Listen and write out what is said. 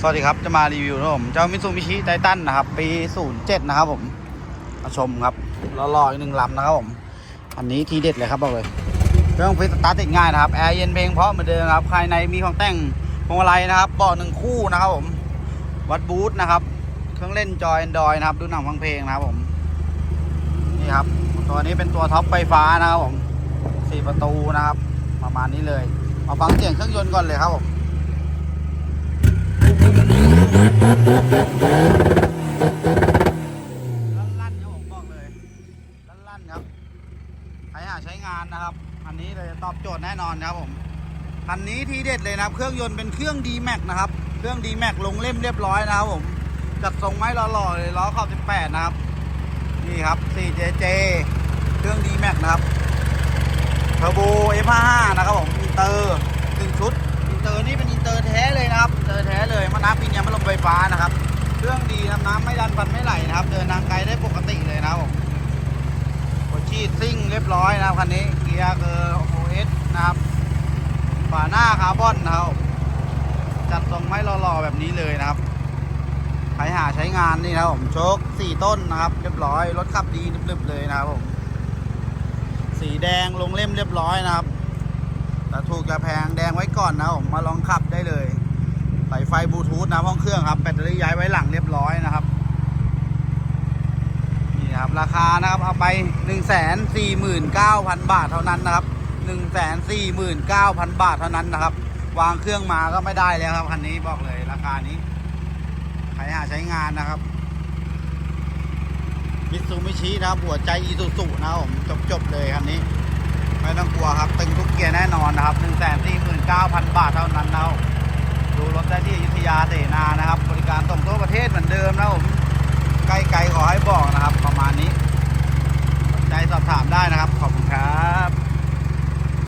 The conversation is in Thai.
สวัสดีครับ จะมารีวิวนะผมเจ้ามิซูมิชิไททันนะครับ ปี 07 นะครับผมมาชมครับรอๆอีกหนึ่งลำนะครับผม อันนี้ทีเด็ดเลยครับบอกเลยเครื่องฟิสตาร์ทติดง่ายนะครับ แอร์เย็นเพลงเพราะเหมือนเดิมครับภายในมีของแต่งพวงมาลัยนะครับเบาะหนึ่งคู่นะครับผม วัดบูทนะครับ เครื่องเล่นจอยแอนดรอยนะครับ ดูหนังฟังเพลงนะครับผม นี่ครับ ตัวนี้เป็นตัวท็อปไฟฟ้านะครับผมสี่ประตูนะครับ ประมาณนี้เลย มาฟังเสียงเครื่องยนต์ก่อนเลยครับผม ลั่นๆครับผมบอกเลยลั่นๆครับใครหาใช้งานนะครับ อันนี้เลยตอบโจทย์แน่นอนครับผมคันนี้ทีเด็ดเลยนะครับเครื่องยนต์เป็นเครื่อง d m a x นะครับ เครื่อง d m a x ลงเล่มเรียบร้อยนะครับผมจัดทรงไม้หล่อๆเลยล้อขอบ 18 นะครับ นี่ครับ 4JJ เครื่อง d m a x นะครับเทอร์โบ F55 นะครับผม ฟ้านะครับ เครื่องดีน้ำน้ำไม่ดันฟันไม่ไหลนะครับ เดินทางไกลได้ปกติเลยนะครับผมหัวชีดซิ่งเรียบร้อยนะครับคันนี้เกียร์คือ OS นะครับฝาหน้าคาร์บอนนะครับจัดทรงไม้หล่อๆแบบนี้เลยนะครับใครหาใช้งานนี่นะครับผมโชคสี่ต้นนะครับ เรียบร้อยรถขับดีนึบๆเลยนะครับผมสีแดงลงเล่มเรียบร้อยนะครับแต่ถูกจะแพงแดงไว้ก่อนนะผมมาลองขับได้เลย นะห้องเครื่องครับแบตเตอรี่ย้ายไว้หลังเรียบร้อยนะครับนี่ครับราคานะครับเอาไป1 4 9 0 0 0บาทเท่านั้นนะครับ1 4 9 0 0 0บาทเท่านั้นนะครับ วางเครื่องมาก็ไม่ได้แล้วครับคันนี้บอกเลยราคานี้ใครหาใช้งานนะครับมิตซูมิชินะครับหัวใจอีซูซุนะครับผมจบเลยคันนี้ ไม่ต้องกลัวครับ ตึงทุกเกียร์แน่นอนนะครับ1 4 9 0 0 0บาทเท่านั้นนะครับ ผมได้ที่อยุธยาเสนานะครับ บริการส่งทั่วประเทศเหมือนเดิมนะผมไกลๆขอให้บอกนะครับ ประมาณนี้